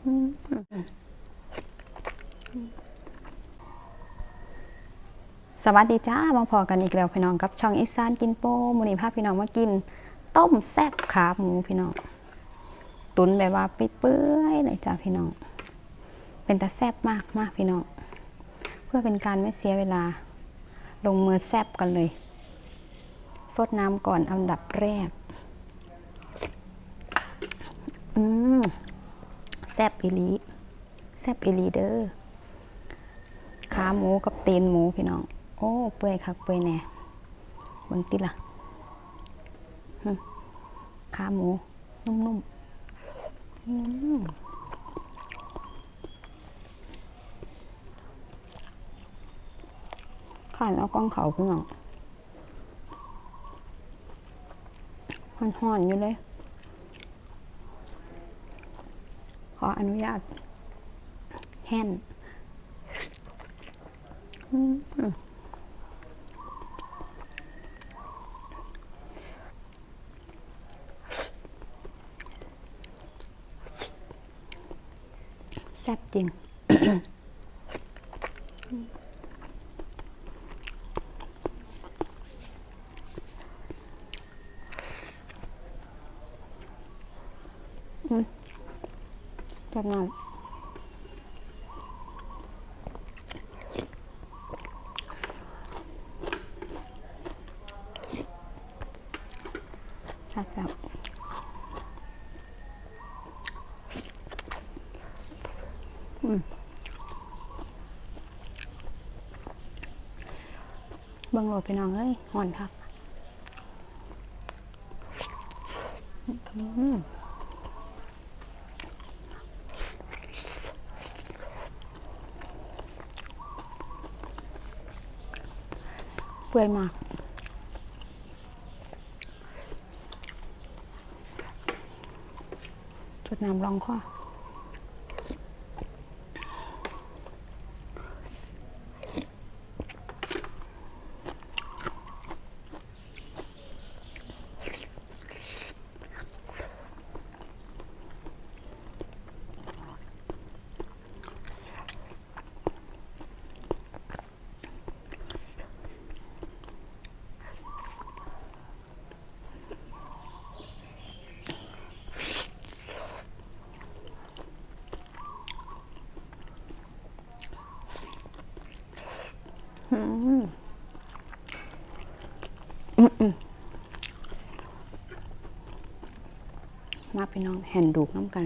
สวัสดีจ้ามาพอกันอีกแล้วพี่น้องกับช่องอีสานกินโป้มูนี่พาพพี่น้องมากิน ต้มแซ่บขาหมูพี่น้อง ตุนแบบว่าไปเปื่อยๆเลยจ้าพี่น้อง เป็นตาแซ่บมากมากพี่น้อง เพื่อเป็นการไม่เสียเวลา ลงมือแซ่บกันเลยสดน้ำก่อนอันดับแรก อืม แซ่บอีลีแซ่บอีลีเด้อขาหมูกับเตีนหมูพี่น้อง โอ้เปื่อยคักเปื่อยแน่บิ่งติล่ะขาหมู นุ่มๆอืมข้านเอากล้องเขาพี่น้องมันห่อนๆอยู่เลย ขออนุญาตแห่นแซ่บจริง จับน่อยครับแบบอืมบังโหลดพี่น้องเอ้ยหอนครับ อืม เปื่อยมาก จุดน้ำรองข้อ มาพี่น้องแห่นดูกน้ำกัน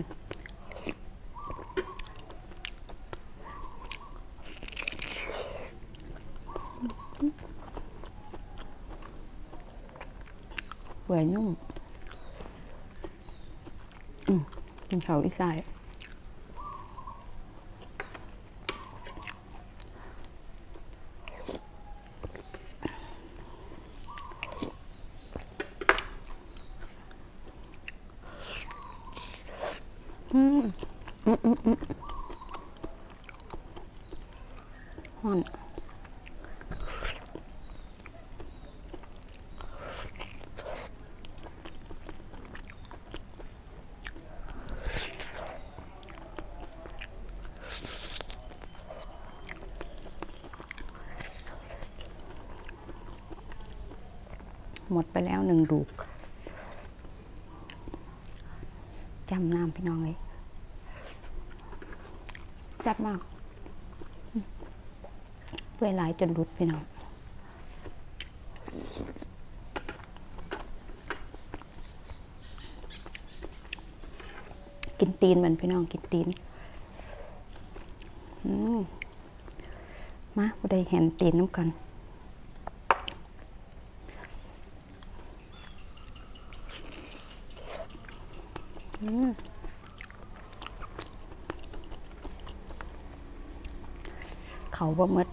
เปื่อยนุ่มอืมกินเขาอีสาย ห่อนหมดไปแล้วหนึ่งดูก จำน้ำพี่น้องเลย แซ่บมากเปื่อยหลายจนรุดพี่น้องกินตีนมันพี่น้องกินตีนมาผู้ใดเห็นตีนน้ำกันอืม เขาบ่มด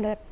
เลิศ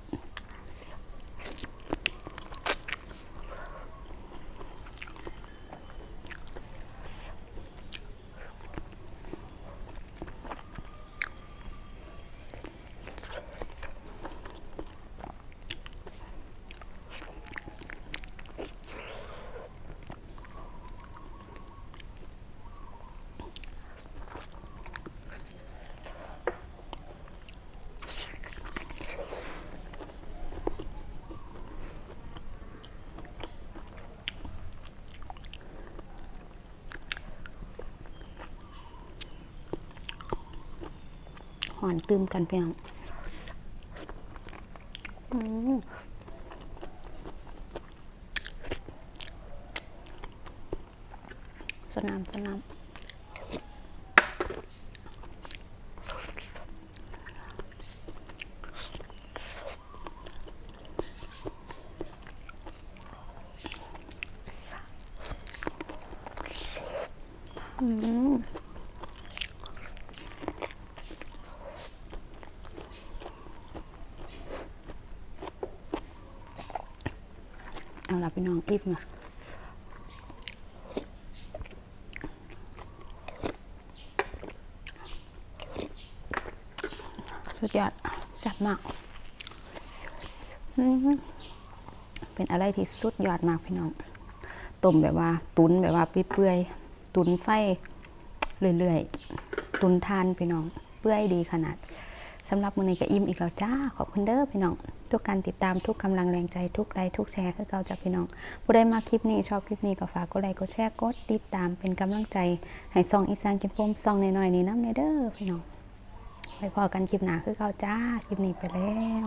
อนตื่มกันเพี่น้องสนามสนามอืม เอาละ พี่น้องอิ่มนะสุดยอดแซ่บมาก เป็นอะไรที่สุดยอดมากพี่น้องต้มแบบว่า ตุนแบบว่าเปื่อยๆตุนไฟเรื่อยๆตุนทานพี่น้อง เปื่อยดีขนาดสำหรับมื้อนี้ก็อิ่มอีกแล้วจ้า ขอบคุณเด้อพี่น้อง ทุกการติดตามทุกกำลังแรงใจทุกไลค์ทุกแชร์คือเก่าจากพี่น้อง ผู้ใดมาคลิปนี้ชอบคลิปนี้ก็ฝากกดไลค์กดแชร์กดติดตามเป็นกำลังใจให้ซองอีสานกินพมซองน้อยๆนี้น้ำเนเด้อพี่น้องไปพอกันคลิปหนาคือเก่าจ้าคลิปนี้ไปแล้ว